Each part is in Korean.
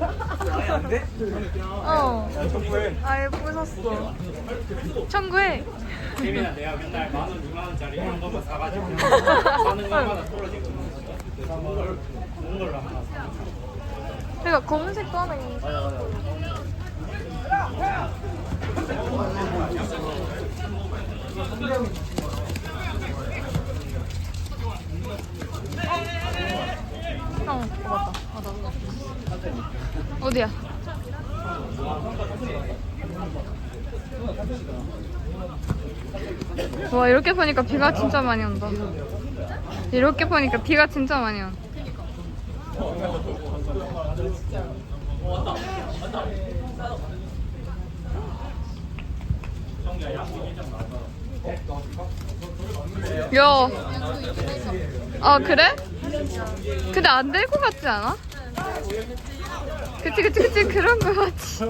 아예 안 돼? 어. 야 아예 부쉈어. 청구해. 재민아 내가 맨날 만 원, 이만 원짜리 이런 것만 사가지고 사는 것마다 떨어지고 그래서 뭘 좋은 걸로 하나 사. 그러니까 검은색도 하나 있는데. 맞아 맞아 어, 맞다. 맞아. 어디야? 와 이렇게 보니까 비가 진짜 많이 온다. 이렇게 보니까 비가 진짜 많이 온다. 야. 아 그래? 근데 안 될 것 같지 않아? 그치 그치 그치 그런 거 같지. 어?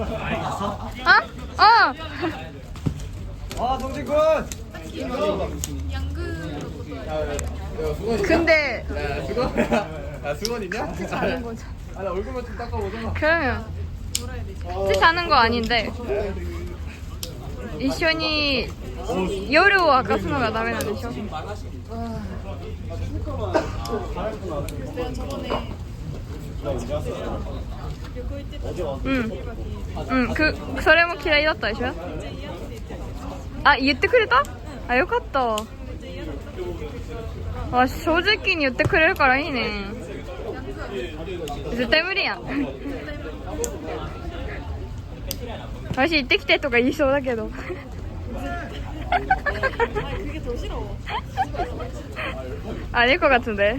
어. 아 동진군 근데 야 수건 야 수건 있냐? 같이 자는 거잖아. 아나 얼굴만 좀 닦아보잖아 그러면 같이 자는 거 아닌데 一緒に夜を明かすのがダメなんでしょ うん。うん。くそれも嫌いだったでしょ？あ言ってくれた？あよかった。あ正直に言ってくれるからいいね。絶対無理やん。私行ってきてとか言いそうだけど。あ猫が積んで。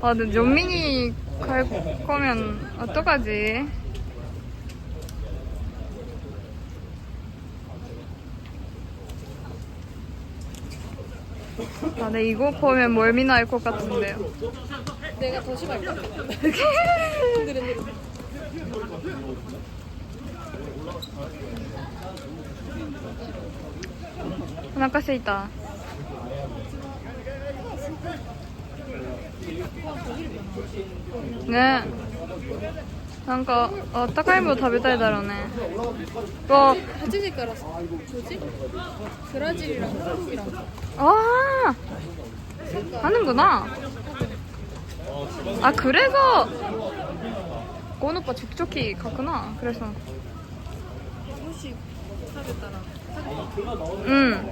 아, 근데 연민이 갈 거면 어떡하지? 아, 네, 이거 보면 멀미나 할 것 같은데요. 내가 더 심할까? 이렇게. 오나카세이다. ねなんかあったかいもの食べたいだろうねわ 8시から뭐지? 브라질이랑 한국이랑 아 하는구나 아 그래서 곤 오빠 촉촉히 갔구나 그래서 소식 사겠다랑 응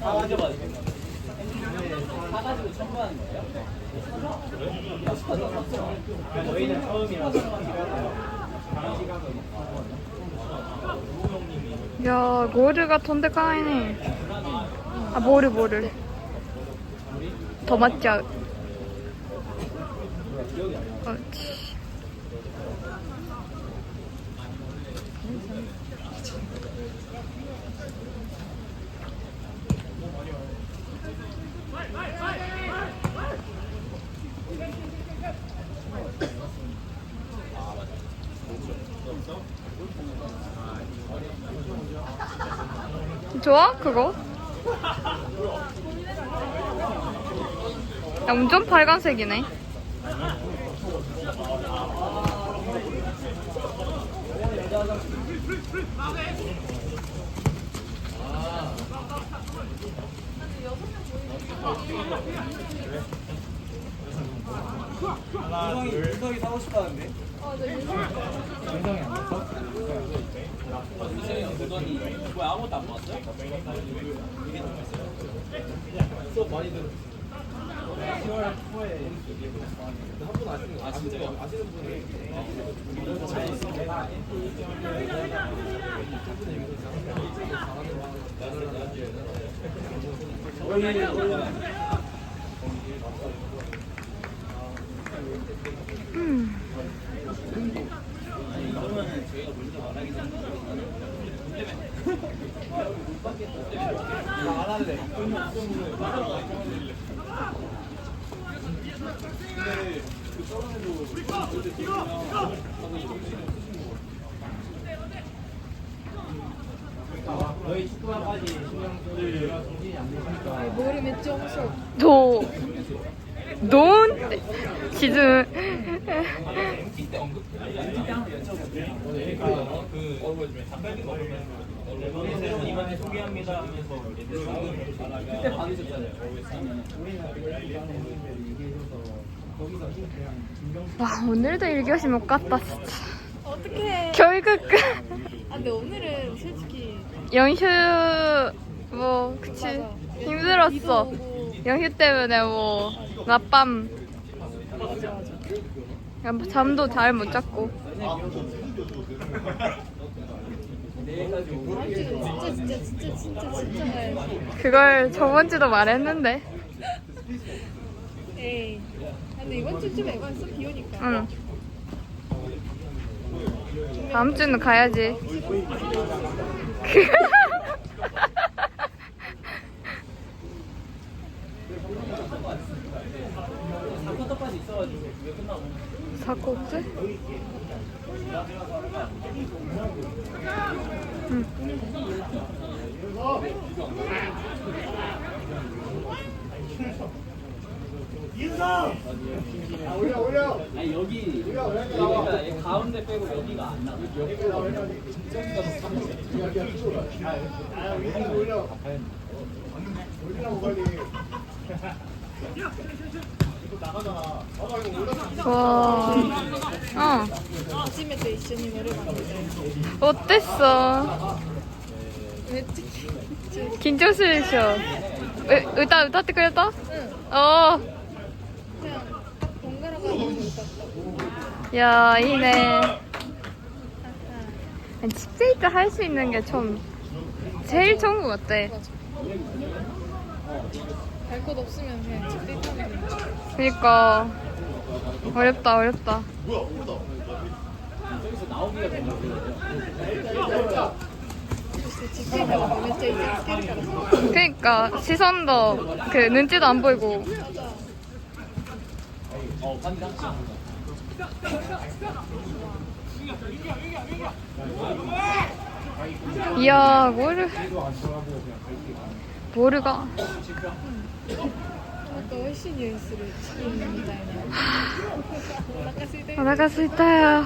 다 만져봐도 돼. 사가지고 첨부하는 거예요? 저희는 처음이라서 야, 고르가 톤데카이네. 아, 모르, 모르. 더 맞자. 옳지. 좋아? 그거? 야, 완전 빨간색이네. 유성이 유성이 사고 싶다는데 윤성이 안 봤어? 아무것도 안 봤어요? 수업 많이 들었어 10월 초에 한분 아시는 거 아, 진짜요? 아시는 분이 잘 있으니까 저희 음. 안 할래. 너희. 도. 하면서 그때 받으셨 잖아요. 우리는 그때 얘기해줘서 거기서 힘 그냥 김경수 와, 오늘도 1교시 못 갔다, 진짜. 어떡해. 결국 끝. 아, 근데 오늘은 솔직히. 연휴, 뭐, 그치. 맞아. 비도 힘들었어. 오고. 연휴 때문에 뭐, 낮밤. 잠도 잘 못 잤고. 진짜, 진짜, 진짜, 진짜, 진짜 가야지. 그걸 저번 주도 말했는데. 에이. 아, 근데 이번 주쯤 에반스 비 오니까. 응. 다음 주는 가야지. 사쿼터까지 있어가지고 그게 끝나고 사고 없지? 응. 아니 여기 여기가 얘 가운데 빼고 여기가 안 나와 여기가 나오니까 저기가 더 와. 어. 어땠어? 긴장스레셔. 왜, 의다, 의다 때 그랬다? 응. 어. 그냥 번갈아 가면서 있었어. 야, 이네. 칩데이트 할 수 있는 게 좀 제일 좋은 것 같아. 맞아. 갈 곳 없으면 그냥 집대 타면 돼. 그니까 어렵다 어렵다. 그니까 시선도 그 눈치도 안 보이고. 이야 뭐를 뭐르가 なんか美味しい匂いするチキンみたいな。お腹空いた 어 よ。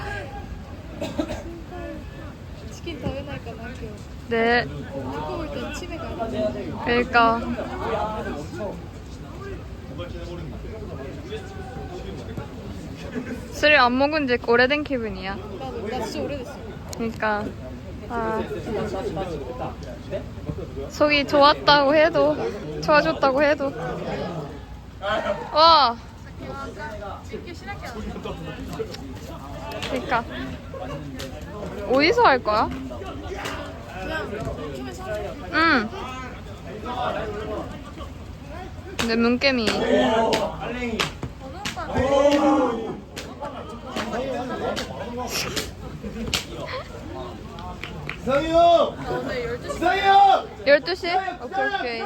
나가 있다요. チキン食べないかな今日。 네 猫볼 땐 치매가 안 나. 그러니까 술을 안 먹은 지 오래된 기분이야. 나도 나 진짜 오래됐어. 그러니까 아, 속이 좋았다고 해도 좋아졌다고 해도 와 그러니까 어디서 할 거야? 응. 근데 문깨미? 이상이 형! 나 오늘 12시 이상이 형! 12시? 오케이 오케이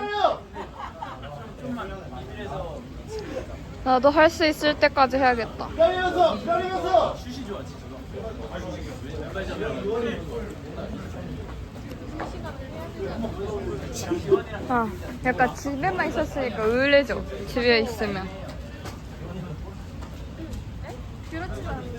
나도 할 수 있을 때까지 해야겠다 기다리면서 기다리면서 아 약간 집에만 있었으니까 우울해져 집에 있으면 그렇지도 않은데.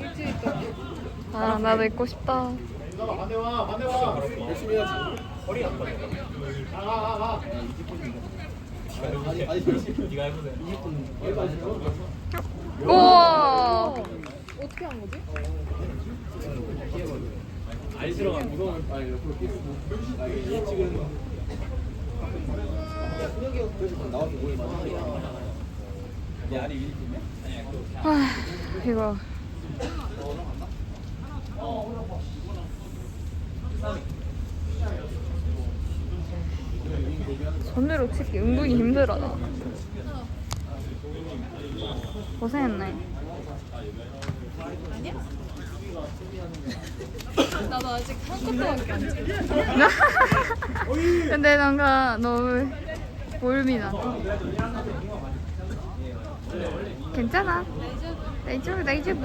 일주일 동안. 아 나도 있고 싶다 반대 와 반대 와 열심히 해야지 허리 안 빠져 가가가가 아니 아니 네가 해보세요 20분 얼마 안 했어 우와. 어떻게 한 거지? 아이스러가 무서운 아니 옆으로 끼고 아 이게 예측은 그래서 나와서 뭘 많이 내 알이 위리 있네? 아, 이거. 손으로 치기 은근히 힘들어 나. 고생했네. 나도 아직 한 것도밖에 안 찍어. 근데 뭔가 너무 몰미 나. 괜찮아. 大丈夫大丈夫。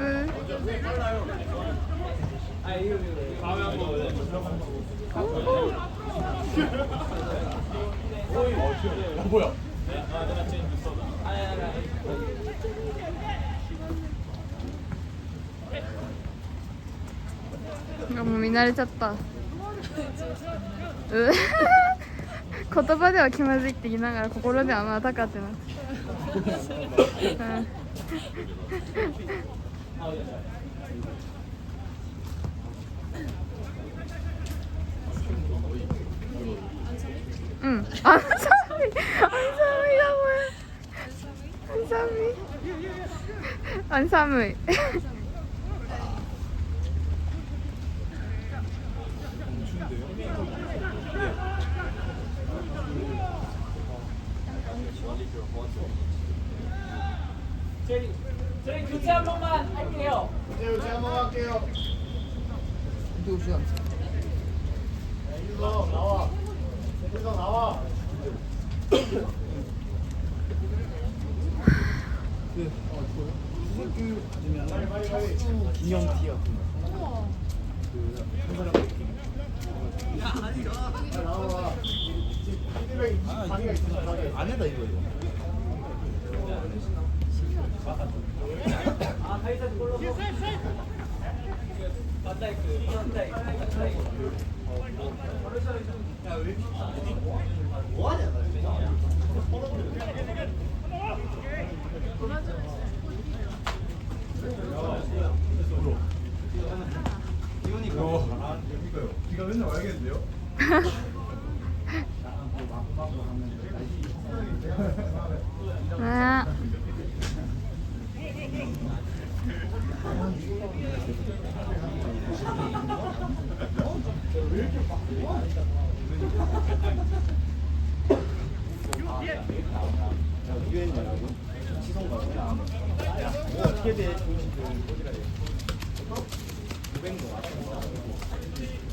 なもう見慣れちゃった。言葉では気まずいって言いながら心ではまあたかってなって。うん。 안삼이 안삼이안삼이 안삼이. 네가 맨날 와야겠는데요? 아. 어떻게 돼?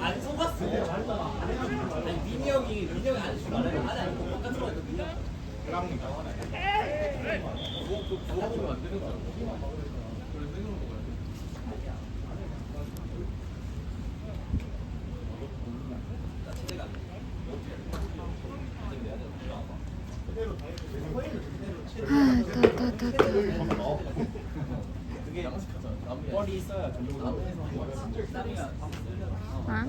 안 속았어. 아니, 민이 형이, 민이 형이 안 속아. 아니, 아니, 똑같은 거 민이 형. 아, 뻘이 있어야 아?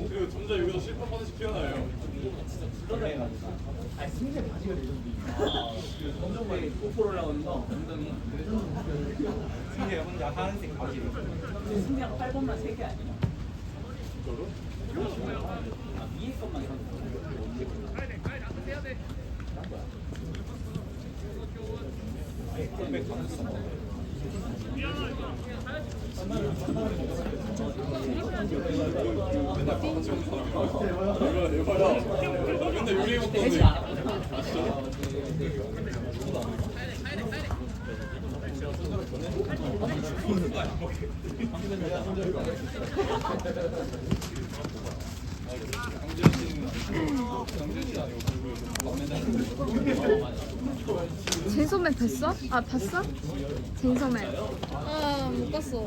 옷이 점점 여기서 실밥 하나씩 피어나요. 바지가 거, 엉덩이. 승재 바지를 승리랑 8번만 3개 아니야? 아, 맨날 요리 먹던 제소맨 봤어? 아 봤어? 제소맨 아, 못 봤어.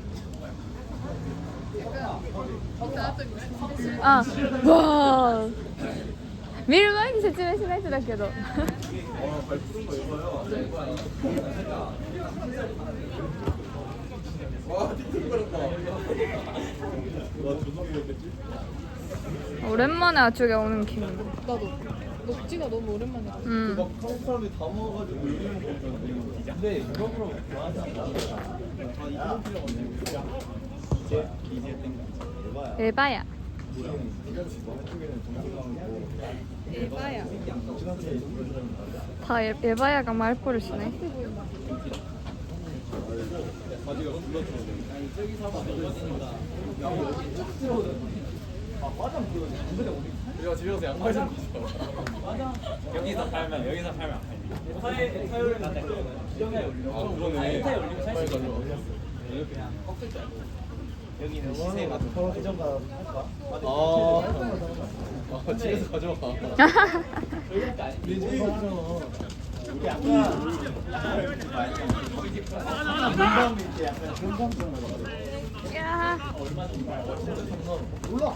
あわあ見る前に説明しないとだけど 오랜만에 아쪽에 오는 기분 나도. 녹지가 너무 오랜만이야. 음. 막 한국 사람들이 다 먹어가지고 이런 거 먹잖아. 근데 유럽으로 좋아하지 않나? 아, 이런 필요 없네. 이제 이제 땡 에바야 에바야. 다 에, 에바야가 말버릇이네 바지가 굴러들어오네. 저기 사면 안 되겠습니다. 아 화장 그거 우리가 집에 가서 양말 좀 입어. 여기서 팔면 여기서 팔면 안 팔려. 타에 타이어를 갖다 아 그러네. 타이 올리면 살수 있어. 이렇게 꺾을 줄 알고. 여기는 시세가 좀 회전가 할까? 아, 아 집에서 가져와. 우리 아까 이렇게 약간 공감성 야 몰라.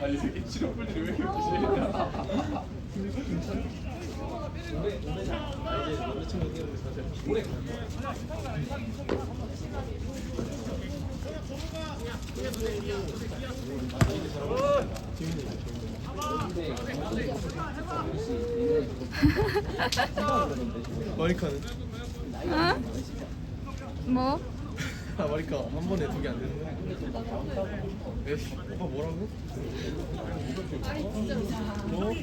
아이 새끼 치료풀들이 왜 이렇게? 마리카는? 응? 뭐? 아 마리카 한 번에 두 개 안 되는 거야? 오빠 뭐라고? 뭐?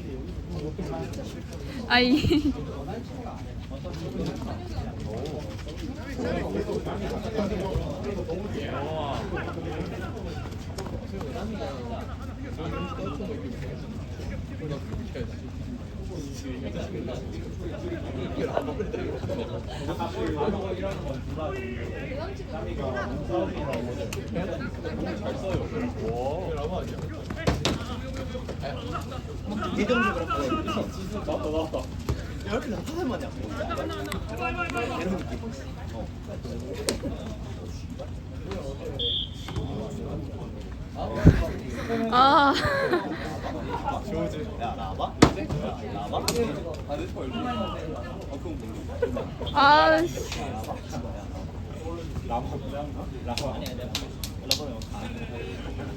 아이 나왔다 나왔다. 이렇게 나타날 만이야. 아 조지 야 나봐? 나봐? 아, 내 털. 아, 그건 모르겠어. 아씨 라마 라마 아니야 내가 라마는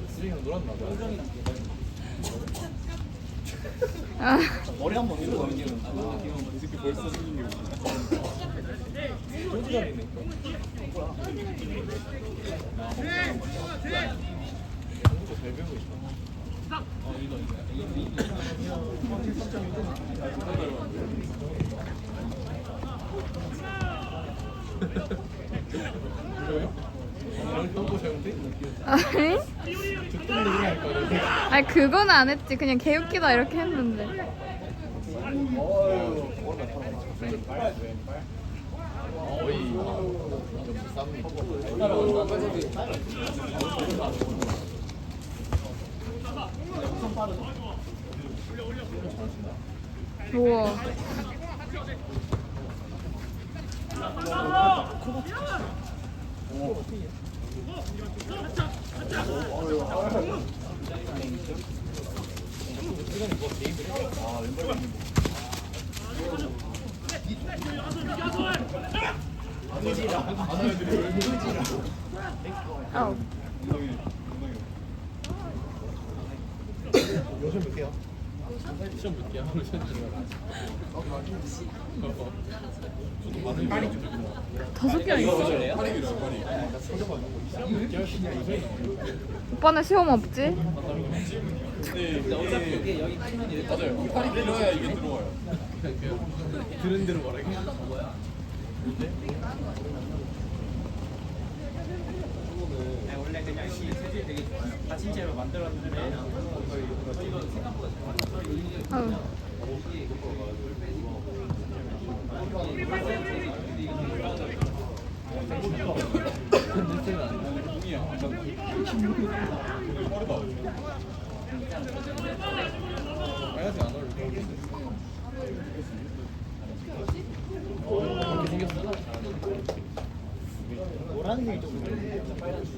쓰리랑 놀았나 봐 아, 머리 한번 이러고 넘기는 이 새끼 벌써 생긴 게 조지 자리 있네 잘 배우고 있다 어 이거 이거요? 이런 거 잘못해? 아니? 아니 그건 안 했지 그냥 개웃기다 이렇게 했는데 우와. 아우. 요즘 몇 개야? 시험 거 다섯 개 있어? 오빠는 시험 없지? 근데 이게 맞아요 팔이 길어야 이게 들어와요 들은 대로 말하기 네, 원래 그냥 이 되게 좋아요. 받침체로 만들었는데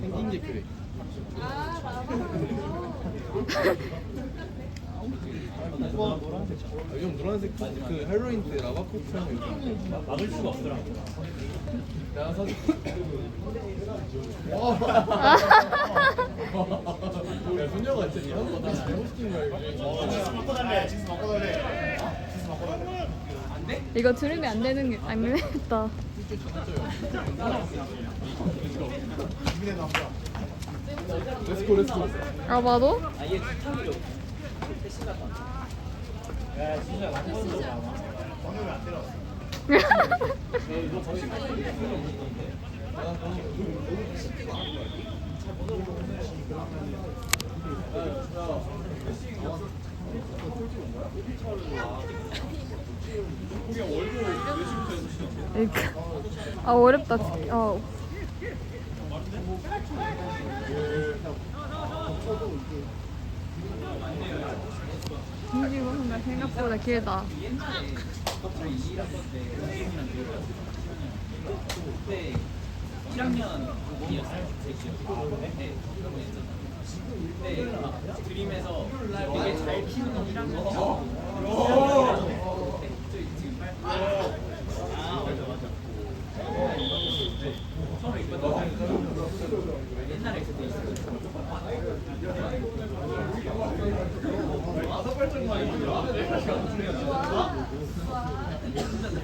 생긴 게 그래 아, 요즘 노란색 그 할로윈 때 라바코트 하면 막을 수가 없더라고. 야 소녀가 진짜 이런 거다 잘못 시킨 거야 이거 먹고 달래. 치즈 먹고 달래. 치즈 먹고 달래. 이거 들으면 안 되는 게, 안 되겠다. 준비된 남자. 아, 봐도? 오늘 안 때렸어. 이렇게. 아, 어렵다. 어. 이거 정말 생각보다 길다. 저희 2학번 때 선생님이랑 그때 1학년 그분이었어요. 네. 그때 그림에서 되게 잘 키우는 1학년. 지금 빨리. 아 맞아 맞아. 처음에 입었던 옛날에 그때 있었던 아, 큰일 났네.